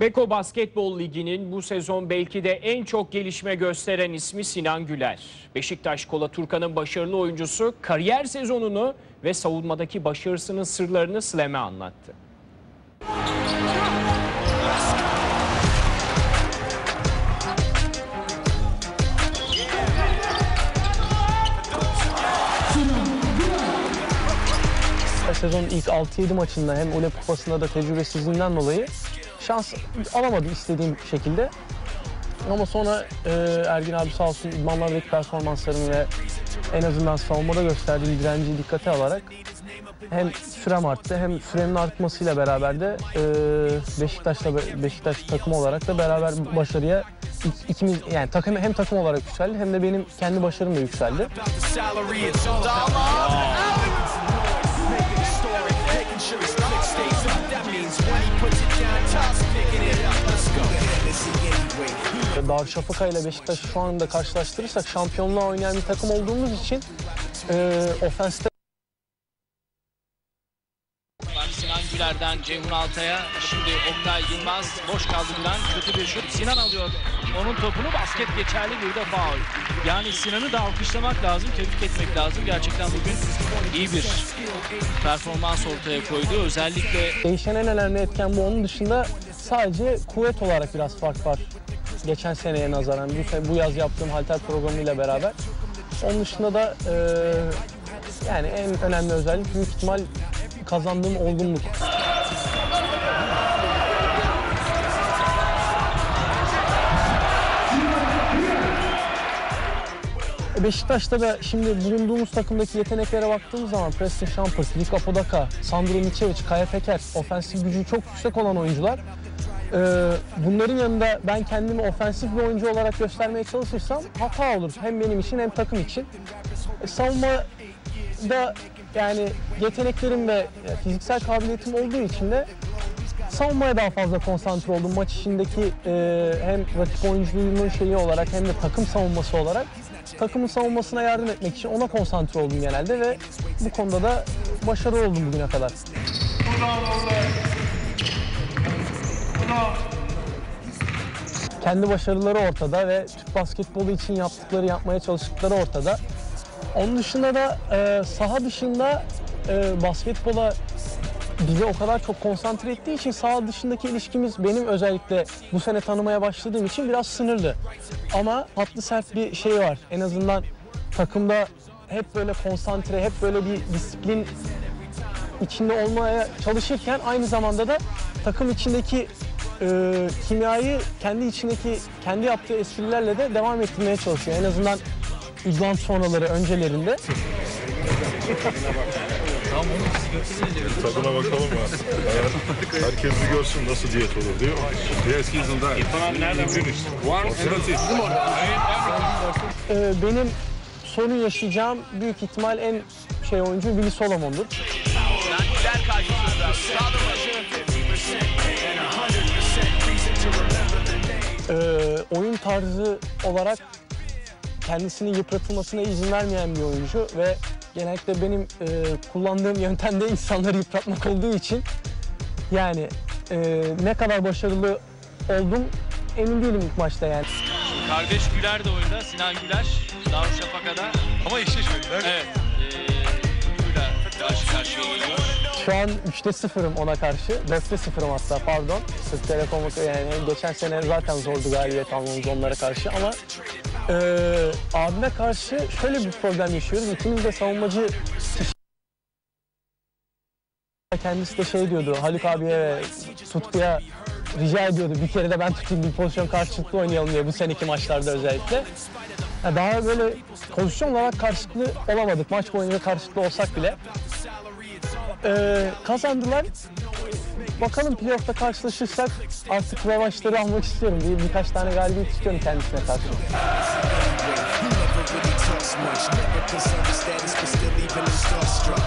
Beko Basketbol Ligi'nin bu sezon belki de en çok gelişme gösteren ismi Sinan Güler. Beşiktaş Kola Turkan'ın başarılı oyuncusu kariyer sezonunu ve savunmadaki başarısının sırlarını Slem'e anlattı. Sezonun ilk 6-7 maçında hem ULEP kupasında da tecrübesizliğinden dolayı şans alamadım istediğim şekilde. Ama sonra e, Ergin abi sağ olsun idmanlardaki performanslarını ve en azından savunmada gösterdiğim direnci dikkate alarak hem sürem arttı hem sürenin artmasıyla beraber de e, Beşiktaş'la Beşiktaş takımı olarak da beraber başarıya ik- ikimiz yani takım hem takım olarak yükseldi hem de benim kendi başarım da yükseldi. Darüşşafaka ile Beşiktaş'ı şu anda karşılaştırırsak şampiyonluğa oynayan bir takım olduğumuz için e, ofenste Sinan Güler'den Ceyhun Altay'a. Şimdi Oktay Yılmaz boş kaldı Gülen. Kötü bir şut. Sinan alıyor. Onun topunu basket geçerli bir de faul. Yani Sinan'ı da alkışlamak lazım, tebrik etmek lazım. Gerçekten bugün iyi bir performans ortaya koydu. Özellikle değişen en önemli etken bu. Onun dışında sadece kuvvet olarak biraz fark var. Geçen seneye nazaran bu, bu yaz yaptığım halter programıyla beraber. Onun dışında da e, yani en önemli özellik büyük ihtimal kazandığım olgunluk. Beşiktaş'ta da şimdi bulunduğumuz takımdaki yeteneklere baktığımız zaman Preston Shumpert, Lik Apodaca, Sandro Micevic, Kaya Peker, ofensif gücü çok yüksek olan oyuncular. Ee, bunların yanında ben kendimi ofensif bir oyuncu olarak göstermeye çalışırsam hata olur. Hem benim için hem takım için. E, savunmada yani yeteneklerim ve fiziksel kabiliyetim olduğu için de savunmaya daha fazla konsantre oldum. Maç içindeki e, hem rakip oyunculuğunun şeyi olarak hem de takım savunması olarak takımın savunmasına yardım etmek için ona konsantre oldum genelde ve bu konuda da başarılı oldum bugüne kadar. Kendi başarıları ortada ve Türk basketbolu için yaptıkları, yapmaya çalıştıkları ortada. Onun dışında da e, saha dışında e, basketbola bizi o kadar çok konsantre ettiği için saha dışındaki ilişkimiz benim özellikle bu sene tanımaya başladığım için biraz sınırlı. Ama tatlı sert bir şey var. En azından takımda hep böyle konsantre, hep böyle bir disiplin içinde olmaya çalışırken aynı zamanda da takım içindeki e, kimyayı kendi içindeki kendi yaptığı esprilerle de devam ettirmeye çalışıyor. En azından idman sonraları öncelerinde. Tadına bakalım ya. Herkes bir görsün nasıl diyet olur diyor. Yes, he's on diet. İrfan nereden finished? One Ee, benim sorun yaşayacağım büyük ihtimal en şey oyuncu Willy Solomon'dur. Oyun tarzı olarak kendisinin yıpratılmasına izin vermeyen bir oyuncu ve genellikle benim e, kullandığım yöntemde insanları yıpratmak olduğu için yani e, ne kadar başarılı oldum emin değilim ilk maçta yani. kardeş Güler de oyunda. Sinan Güler Darüşşafaka'da. Ama eşleşmediler. Evet. Ee, Güler karşı karşıya geliyor. Şu an 3'te 0'ım ona karşı. 4'te 0'ım hatta pardon. Türk Telekom yani geçen sene zaten zordu galibiyet almamız onlara karşı ama e, abime karşı şöyle bir problem yaşıyoruz. İkimiz de savunmacı Kendisi de şey diyordu, Haluk abiye ve Tutku'ya rica ediyordu. Bir kere de ben tutayım bir pozisyon karşılıklı oynayalım diye bu seneki maçlarda özellikle. Ya Daha böyle pozisyon olarak karşılıklı olamadık. Maç boyunca karşılıklı olsak bile. Ee, kazandılar. Bakalım playoff'ta karşılaşırsak artık revanşları almak istiyorum. Bir, birkaç tane galibiyet istiyorum kendisine karşı. Much. Never concerned with status, but still even in starstruck.